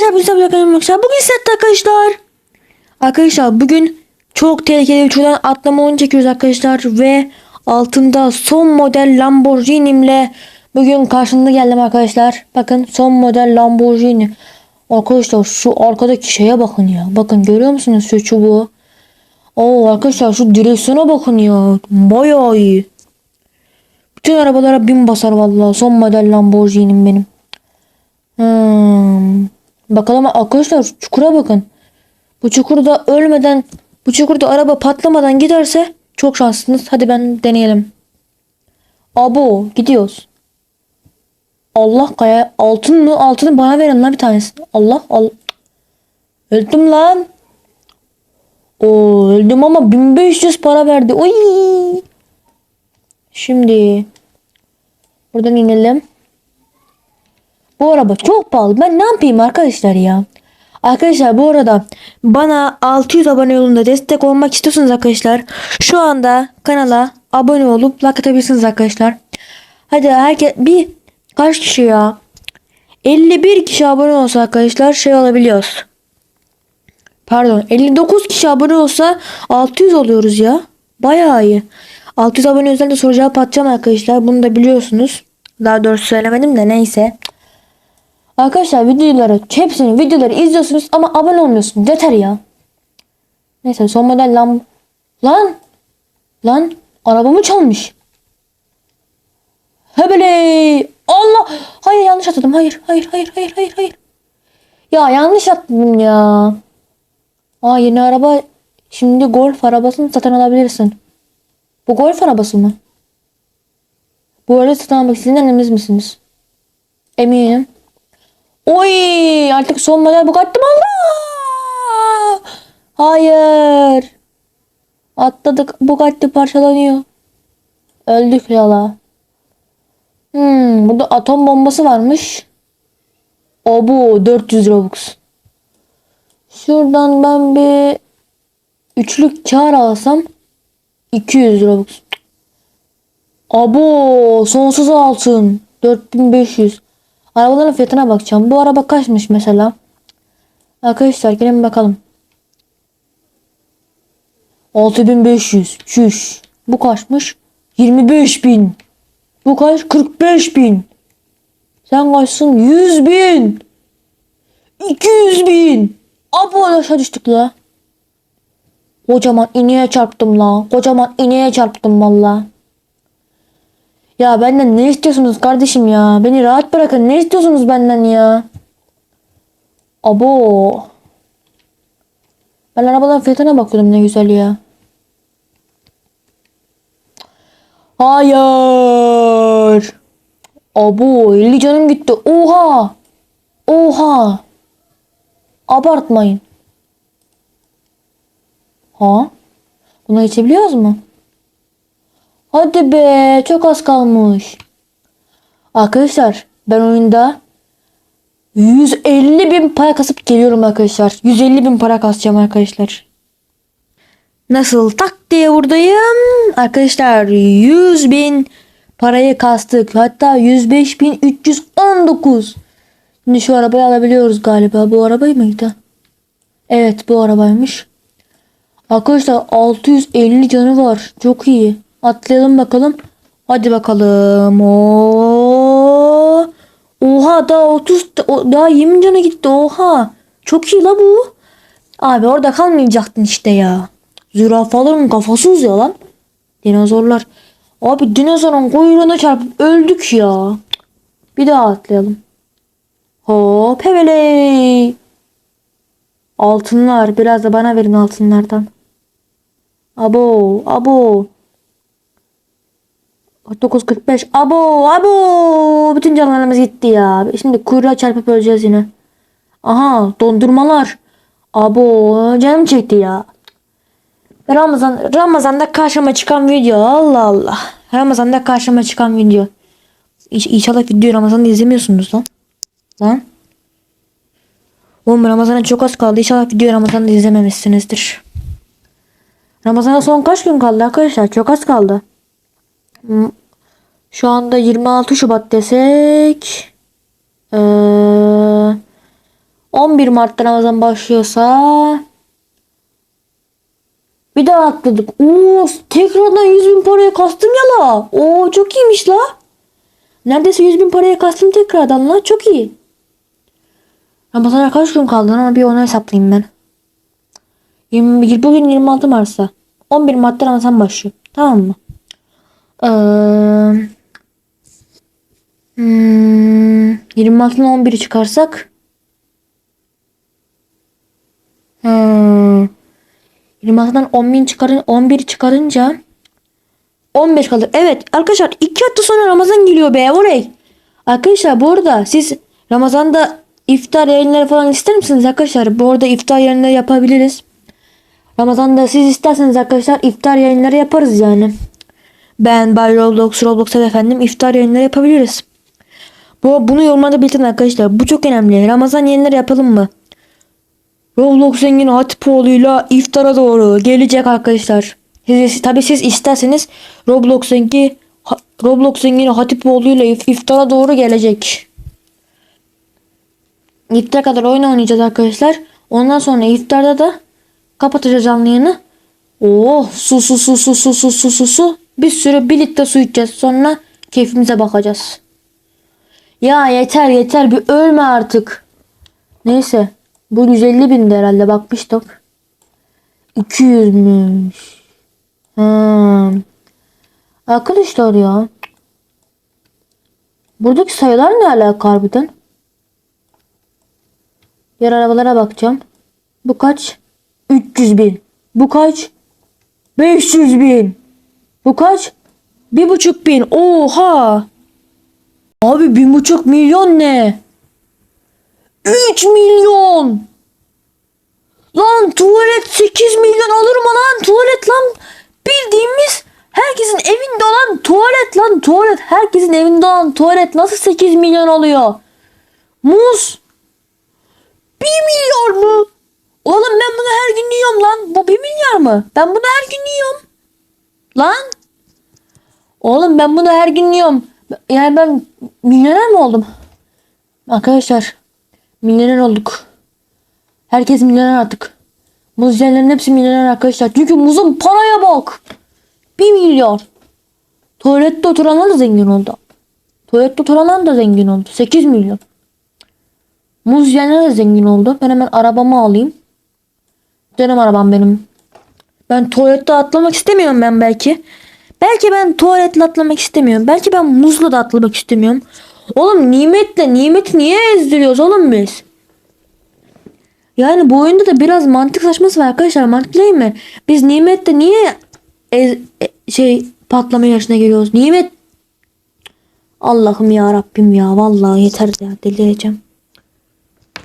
Arkadaşlar bugün sabah yoksa bugün sette arkadaşlar. Arkadaşlar bugün çok tehlikeli bir şuradan atlama oyunu çekiyoruz arkadaşlar ve altında son model Lamborghini'mle bugün karşınıza geldim arkadaşlar. Bakın son model Lamborghini. Arkadaşlar şu arkadaki şeye bakın ya. Bakın görüyor musunuz şu çubuğu? Oo arkadaşlar şu direksiyona bakın ya. Bayağı iyi. Bütün arabalara bin basar vallahi. Son model Lamborghini'm benim. Hmm. Bakalım arkadaşlar çukura bakın. Bu çukurda ölmeden bu çukurda araba patlamadan giderse çok şanslısınız. Hadi ben deneyelim. Abo gidiyoruz. Allah kaya altın mı? Altını bana verin lan bir tanesi. Allah Allah. Öldüm lan. Oo, öldüm ama 1500 para verdi. Oy. Şimdi buradan inelim. Bu araba çok pahalı. Ben ne yapayım arkadaşlar ya? Arkadaşlar bu arada bana 600 abone yolunda destek olmak istiyorsanız arkadaşlar şu anda kanala abone olup like atabilirsiniz arkadaşlar. Hadi herkes bir kaç kişi ya? 51 kişi abone olsa arkadaşlar şey alabiliyoruz. Pardon 59 kişi abone olsa 600 oluyoruz ya. Bayağı iyi. 600 abone özellikle soru cevap atacağım arkadaşlar. Bunu da biliyorsunuz. Daha doğrusu söylemedim de neyse. Arkadaşlar videoları hepsini videoları izliyorsunuz ama abone olmuyorsunuz. Yeter ya. Neyse son model lan. Lan. Lan. Arabamı çalmış. Hebele. Allah. Hayır yanlış atladım. Hayır. Hayır. Hayır. Hayır. Hayır. Hayır. Ya yanlış atladım ya. Aa yeni araba. Şimdi golf arabasını satın alabilirsin. Bu golf arabası mı? Bu arada satın almak sizin eminiz misiniz? Eminim. Oy artık son model Bugatti mi Allah! Hayır. Atladık Bugatti parçalanıyor. Öldük yala. Hmm, burada atom bombası varmış. O bu 400 Robux. Şuradan ben bir üçlük kar alsam 200 Robux. Abo sonsuz altın 4500. Arabaların fiyatına bakacağım. Bu araba kaçmış mesela? Arkadaşlar gelin bakalım. 6500. Çüş. Bu kaçmış? 25000. Bu kaç? 45000. Sen kaçsın? 100 bin. 200 bin. Abo aşağı düştük la. Kocaman ineğe çarptım la. Kocaman ineğe çarptım valla. Ya benden ne istiyorsunuz kardeşim ya? Beni rahat bırakın. Ne istiyorsunuz benden ya? Abo. Ben arabaların fiyatına bakıyordum ne güzel ya. Hayır. Abo 50 canım gitti. Oha. Oha. Abartmayın. Ha? Buna geçebiliyoruz mu? Hadi be çok az kalmış. Arkadaşlar ben oyunda 150 bin para kasıp geliyorum arkadaşlar. 150 bin para kasacağım arkadaşlar. Nasıl tak diye buradayım. Arkadaşlar 100 bin parayı kastık. Hatta 105 bin 319. Şimdi şu arabayı alabiliyoruz galiba. Bu arabayı mıydı? Evet bu arabaymış. Arkadaşlar 650 canı var. Çok iyi. Atlayalım bakalım. Hadi bakalım. Oo. Oha daha 30 daha 20 canı gitti. Oha. Çok iyi la bu. Abi orada kalmayacaktın işte ya. Zürafaların kafası uzuyor lan. Dinozorlar. Abi dinozorun kuyruğuna çarpıp öldük ya. Bir daha atlayalım. Hop hevele. Altınlar. Biraz da bana verin altınlardan. Abo. Abo. 9.45. Abo. Abo. Bütün canlarımız gitti ya. Şimdi kuyruğa çarpıp öleceğiz yine. Aha. Dondurmalar. Abo. Canım çekti ya. Ramazan Ramazan'da karşıma çıkan video. Allah Allah. Ramazan'da karşıma çıkan video. İnşallah video Ramazan'da izlemiyorsunuz lan. Lan. Oğlum Ramazan'a çok az kaldı. İnşallah video Ramazan'da izlememişsinizdir. Ramazan'a son kaç gün kaldı arkadaşlar? Çok az kaldı. Şu anda 26 Şubat desek ee, 11 Mart'ta Ramazan başlıyorsa bir daha atladık. Oo, tekrardan 100 bin paraya kastım ya la. Oo çok iyiymiş la. Neredeyse 100 bin paraya kastım tekrardan la. Çok iyi. Ramazan'a kaç gün kaldı ama bir onu hesaplayayım ben. 20, bugün 26 Mart'sa. 11 Mart'ta Ramazan başlıyor. Tamam mı? Ee, hmm, 26'dan 11'i çıkarsak hmm, 26'dan 10.000 çıkarın 11 çıkarınca 15 kalır. Evet arkadaşlar 2 hafta sonra Ramazan geliyor be oraya. Arkadaşlar bu arada siz Ramazan'da iftar yayınları falan ister misiniz arkadaşlar? Bu arada iftar yayınları yapabiliriz. Ramazan'da siz isterseniz arkadaşlar iftar yayınları yaparız yani. Ben Bay Roblox, Roblox'a efendim iftar yayınları yapabiliriz. Bu, bunu yorumlarda belirtin arkadaşlar. Bu çok önemli. Ramazan yayınları yapalım mı? Roblox zengin Hatipoğlu'yla iftara doğru gelecek arkadaşlar. Siz, tabii siz isterseniz Roblox zengin Roblox zengini Hatipoğlu'yla if- iftara doğru gelecek. İftara kadar oyun oynayacağız arkadaşlar. Ondan sonra iftarda da kapatacağız canlı yayını. Oh su su su su su su su su su. Bir sürü bir litre su içeceğiz. Sonra keyfimize bakacağız. Ya yeter yeter bir ölme artık. Neyse. Bu 150 bindi herhalde bakmıştık. 200'müş. Hmm. Arkadaşlar ya. Buradaki sayılar ne alaka harbiden? Diğer arabalara bakacağım. Bu kaç? 300 bin. Bu kaç? 500 bin. Bu kaç? Bir buçuk bin. Oha. Abi bir buçuk milyon ne? 3 milyon. Lan tuvalet 8 milyon olur mu lan? Tuvalet lan bildiğimiz herkesin evinde olan tuvalet lan tuvalet. Herkesin evinde olan tuvalet nasıl 8 milyon oluyor? Muz 1 milyar mı? Oğlum ben bunu her gün yiyorum lan. Bu 1 milyar mı? Ben bunu her gün yiyorum. Lan. Oğlum ben bunu her gün yiyorum. Yani ben milyoner mi oldum? Arkadaşlar milyoner olduk. Herkes milyoner artık. Muz yiyenlerin hepsi milyoner arkadaşlar. Çünkü muzun paraya bak. 1 milyar. Tuvalette oturanlar da zengin oldu. Tuvalette oturanlar da zengin oldu. 8 milyon. Muz yiyenler de zengin oldu. Ben hemen arabamı alayım. Canım arabam benim. Ben tuvalette atlamak istemiyorum ben belki. Belki ben tuvaletle atlamak istemiyorum. Belki ben muzla da atlamak istemiyorum. Oğlum nimetle nimeti niye ezdiriyoruz oğlum biz? Yani bu oyunda da biraz mantık saçması var arkadaşlar. Mantık değil mi? Biz nimetle niye ez- e- şey patlama yarışına geliyoruz? Nimet Allah'ım ya Rabbim ya vallahi yeter ya delireceğim.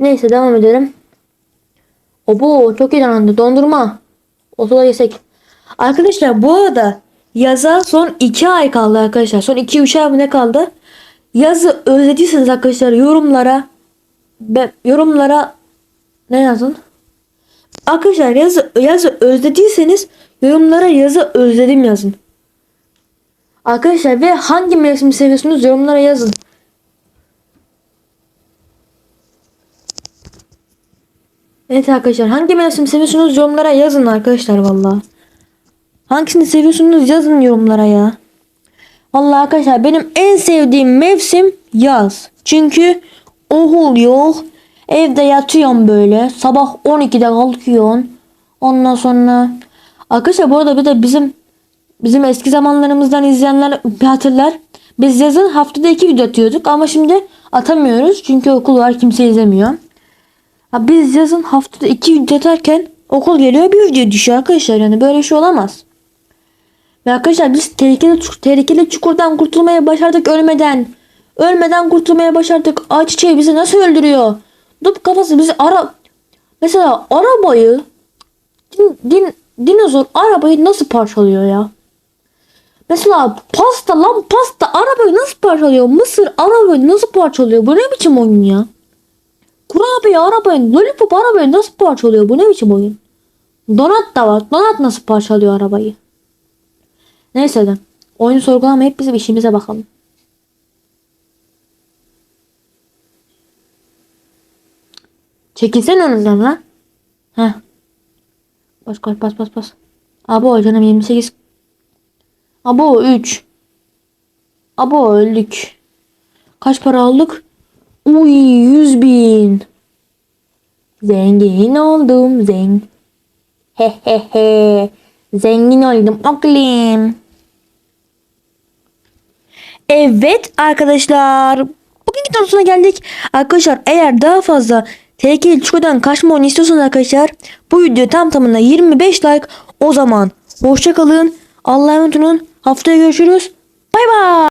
Neyse devam edelim. O bu çok iyi danandı. Dondurma. Otula yesek. Arkadaşlar bu arada yaza son 2 ay kaldı arkadaşlar. Son 2-3 ay mı ne kaldı? Yazı özlediyseniz arkadaşlar yorumlara be, yorumlara ne yazın? Arkadaşlar yazı, yazı özlediyseniz yorumlara yazı özledim yazın. Arkadaşlar ve hangi mevsimi seviyorsunuz yorumlara yazın. Evet arkadaşlar hangi mevsim seviyorsunuz yorumlara yazın arkadaşlar valla. Hangisini seviyorsunuz yazın yorumlara ya. Valla arkadaşlar benim en sevdiğim mevsim yaz. Çünkü ohul yok. Evde yatıyorum böyle. Sabah 12'de kalkıyorsun. Ondan sonra arkadaşlar bu arada bir de bizim bizim eski zamanlarımızdan izleyenler hatırlar. Biz yazın haftada iki video atıyorduk ama şimdi atamıyoruz. Çünkü okul var kimse izlemiyor. Ha biz yazın haftada iki video atarken okul geliyor bir video düşüyor arkadaşlar. Yani böyle şey olamaz. Ve arkadaşlar biz tehlikeli, tehlikeli çukurdan kurtulmaya başardık ölmeden. Ölmeden kurtulmaya başardık. Ayçiçeği bizi nasıl öldürüyor? Dup kafası bizi ara... Mesela arabayı... Din, din, dinozor arabayı nasıl parçalıyor ya? Mesela pasta lan pasta arabayı nasıl parçalıyor? Mısır arabayı nasıl parçalıyor? Bu ne biçim oyun ya? Kurabiye arabayı, lollipop arabayı nasıl parçalıyor? Bu ne biçim oyun? Donat da var. Donat nasıl parçalıyor arabayı? Neyse de. Oyunu sorgulamayıp bizim işimize bakalım. Çekilsen önümden lan. Heh. Bas bas bas bas bas. Abo canım 28. Abo 3. Abo öldük. Kaç para aldık? Uy 100 bin. Zengin oldum zengin. He he he. Zengin oldum oğlum. Evet arkadaşlar. Bugünkü tanıtımına geldik. Arkadaşlar eğer daha fazla tehlikeli çikodan kaçma oyunu istiyorsanız arkadaşlar bu video tam tamına 25 like o zaman hoşça kalın. Allah'a emanet olun. Haftaya görüşürüz. Bay bay.